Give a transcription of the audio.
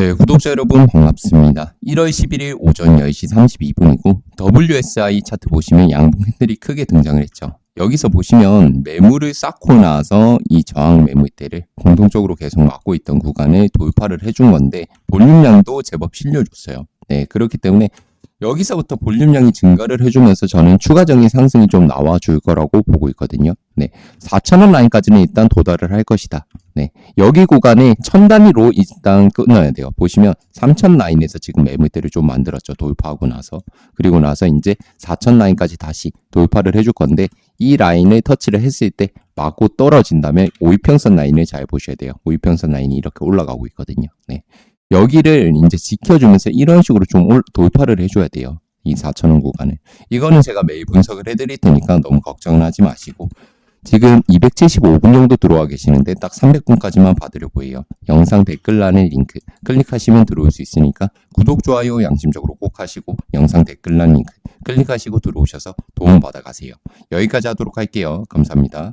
네, 구독자 여러분 반갑습니다. 1월 11일 오전 10시 32분이고 WSI 차트 보시면 양봉 캔들이 크게 등장을 했죠. 여기서 보시면 매물을 쌓고 나서 이 저항 매물대를 공통적으로 계속 막고 있던 구간을 돌파를 해준 건데 볼륨량도 제법 실려줬어요. 네, 그렇기 때문에 여기서부터 볼륨량이 증가를 해주면서 저는 추가적인 상승이 좀 나와줄 거라고 보고 있거든요. 네, 4,000원 라인까지는 일단 도달을 할 것이다. 네, 여기 구간에 천 단위로 일단 끊어야 돼요. 보시면 3천 라인에서 지금 매물대를 좀 만들었죠. 돌파하고 나서. 그리고 나서 이제 4천 라인까지 다시 돌파를 해줄 건데 이 라인을 터치를 했을 때 맞고 떨어진다면 오이평선 라인을 잘 보셔야 돼요. 오이평선 라인이 이렇게 올라가고 있거든요. 네. 여기를 이제 지켜주면서 이런 식으로 좀 올- 돌파를 해줘야 돼요. 이 4천원 구간을. 이거는 제가 매일 분석을 해드릴 테니까 너무 걱정은 하지 마시고. 지금 275분 정도 들어와 계시는데 딱 300분까지만 받으려고 해요. 영상 댓글란에 링크 클릭하시면 들어올 수 있으니까 구독, 좋아요 양심적으로 꼭 하시고 영상 댓글란 링크 클릭하시고 들어오셔서 도움 받아 가세요. 여기까지 하도록 할게요. 감사합니다.